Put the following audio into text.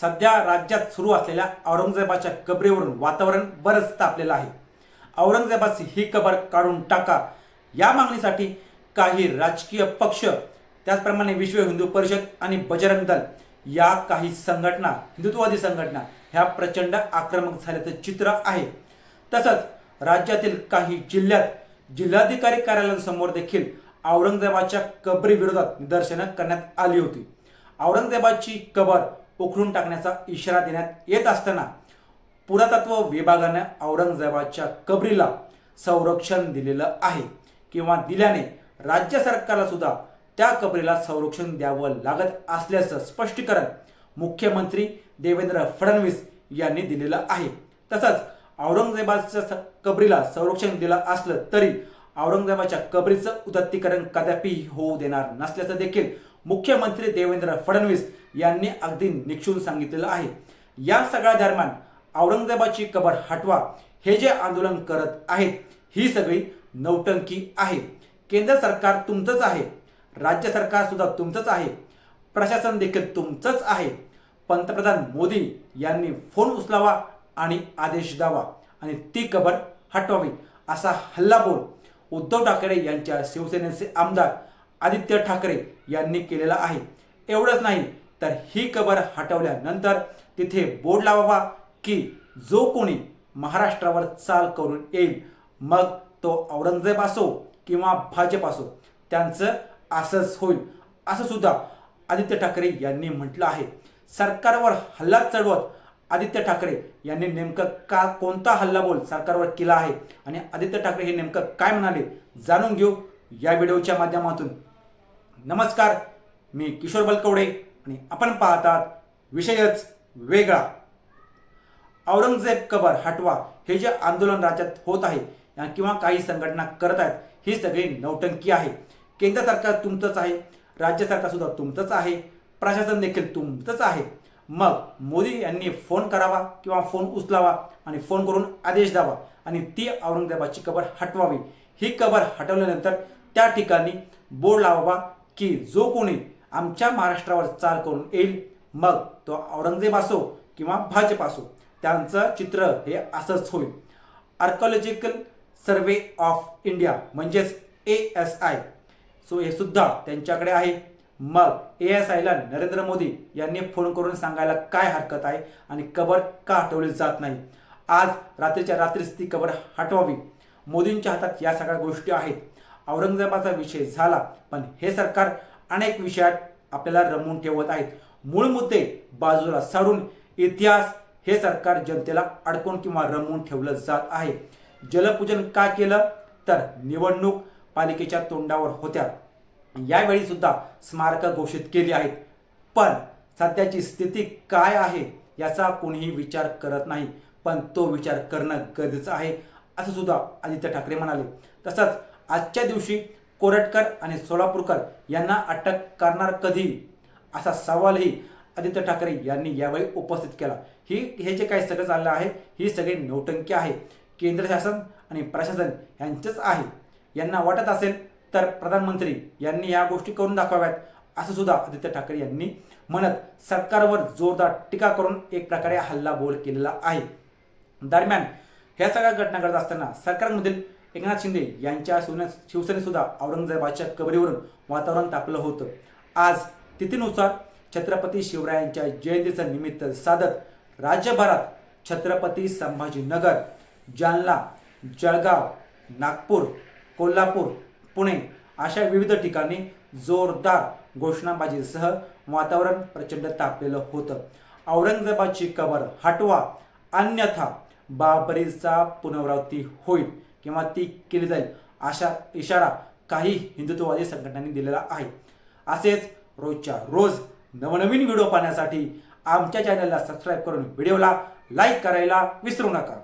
सध्या राज्यात सुरू असलेल्या औरंगजेबाच्या कबरीवरून वातावरण बरंच तापलेलं आहे. औरंगजेबाची ही कबर काढून टाका. या मागणीसाठी काही राजकीय पक्ष त्याचप्रमाणे विश्व हिंदू परिषद आणि बजरंग दल या काही संघटना हिंदुत्ववादी संघटना ह्या प्रचंड आक्रमक झाल्याचं चित्र आहे. तसंच राज्यातील काही जिल्ह्यात जिल्हाधिकारी कार्यालयांसमोर देखील औरंगजेबाच्या कबरी विरोधात निदर्शनं करण्यात आली होती. औरंगजेबाची कबर उखडून टाकण्याचा इशारा देण्यात येत असताना पुरातत्व विभागाने औरंगजेबाच्या कबरीला संरक्षण दिलेलं आहे किंवा दिल्याने राज्य सरकारला सुद्धा त्या कबरीला संरक्षण द्यावं लागत असल्याचं स्पष्टीकरण मुख्यमंत्री देवेंद्र फडणवीस यांनी दिलेलं आहे. तसंच औरंगजेबाच्या स- कबरीला संरक्षण दिलं असलं तरी औरंगजेबाच्या कबरीचं उदत्तीकरण कदापि होऊ देणार नसल्याचं देखील मुख्यमंत्री देवेंद्र फडणवीस यांनी अगदी निक्षून सांगितलेलं आहे. या सगळ्या दरम्यान औरंगजेबाची कबर हटवा हे जे आंदोलन करत आहेत ही सगळी नौटंकी आहे. केंद्र सरकार तुमचंच आहे. राज्य सरकार सुद्धा तुमचंच आहे. प्रशासन देखील तुमचंच आहे. पंतप्रधान मोदी यांनी फोन उचलावा आणि आदेश द्यावा आणि ती कबर हटवावी असा हल्लाबोल उद्धव ठाकरे यांच्या शिवसेनेचे आमदार आदित्य ठाकरे यांनी केलेला आहे. एवढंच नाही तर ही कबर हटवल्यानंतर तिथे बोर्ड लावावा की जो कोणी महाराष्ट्रावर चाल करून येईल मग तो औरंगजेब असो किंवा भाजप असो त्यांचं असंच होईल. असं सुद्धा आदित्य ठाकरे यांनी म्हटलं आहे. सरकारवर हल्ला चढवत आदित्य ठाकरे यांनी नेमकं का कोणता हल्लाबोल सरकारवर केला आहे आणि आदित्य ठाकरे हे नेमकं काय म्हणाले जाणून घेऊ या व्हिडिओच्या माध्यमातून. नमस्कार मी किशोर बलकवडे. आणि आपण पाहतात विषयच वेगळा. औरंगजेब कबर हटवा हे जे आंदोलन राज्यात होत आहे किंवा काही संघटना करत आहेत ही सगळी नौटंकी आहे. केंद्र सरकार तुमचंच आहे राज्य सरकार सुद्धा तुमचंच आहे प्रशासन देखील तुमचंच आहे. मग मोदी यांनी फोन करावा किंवा फोन उचलावा आणि फोन करून आदेश द्यावा आणि ती औरंगजेबाची कबर हटवावी. ही कबर हटवल्यानंतर त्या ठिकाणी बोर्ड लावावा की जो कोणी आमच्या महाराष्ट्रावर चाल करून येईल. मग तो औरंगजेब असो किंवा भाजप असो त्यांचं चित्र हे असंच होईल. आर्कॉलॉजिकल सर्वे ऑफ इंडिया म्हणजेच ए एस आय सो हे सुद्धा त्यांच्याकडे आहे. मग ए एस आयला नरेंद्र मोदी यांनी फोन करून सांगायला काय हरकत आहे आणि कबर का हटवली जात नाही? आज रात्रीच्या रात्रीच ती कबर हटवावी. मोदींच्या हातात या सगळ्या गोष्टी आहेत. औरंगजेबाचा विषय झाला पण हे सरकार अनेक विषयात आपल्याला रमवून ठेवत आहेत. मूळ मुद्दे बाजूला सारून इतिहास हे सरकार जनतेला अडकून किंवा रमवून ठेवलं जात आहे. जलपूजन का केलं? तर निवडणूक पालिकेच्या तोंडावर होत्या. यावेळी सुद्धा स्मारकं घोषित केली आहेत. पण सध्याची स्थिती काय आहे याचा कोणीही विचार करत नाही. पण तो विचार करणं गरजेचं आहे असं सुद्धा आदित्य ठाकरे म्हणाले. तसंच आजच्या दिवशी कोरटकर आणि सोलापूरकर यांना अटक करणार कधी? असा सवालही आदित्य ठाकरे यांनी यावेळी उपस्थित केला. ही हे जे काही सगळं चाललं आहे ही सगळी नौटंकी आहे. केंद्र शासन आणि प्रशासन यांचेच आहे. यांना वाटत असेल तर प्रधानमंत्री यांनी या गोष्टी करून दाखवाव्यात असं सुद्धा आदित्य ठाकरे यांनी म्हणत सरकारवर जोरदार टीका करून एक प्रकारे हल्ला बोल केलेला आहे. दरम्यान ह्या सगळ्या घटना घडत असताना सरकारमधील एकनाथ शिंदे यांच्या शिवने औरंगजेबाच्या कबरीवरून वातावरण तापलं होतं. आज तिथीनुसार छत्रपती शिवरायांच्या जयंतीचं निमित्त साधत राज्यभरात छत्रपती संभाजीनगर जालना जळगाव नागपूर कोल्हापूर पुणे अशा विविध ठिकाणी जोरदार घोषणाबाजीसह वातावरण प्रचंड तापलेलं होतं. औरंगजेबाची कबर हटवा अन्यथा बाबरीचा पुनरावृत्ती होईल. किंवा ती केली जाईल अशा इशारा काही हिंदुत्ववादी संघटनांनी दिलेला आहे. असेच रोजच्या रोज नवनवीन व्हिडिओ पाहण्यासाठी आमच्या चॅनलला सबस्क्राईब करून व्हिडिओला लाईक करायला विसरू नका.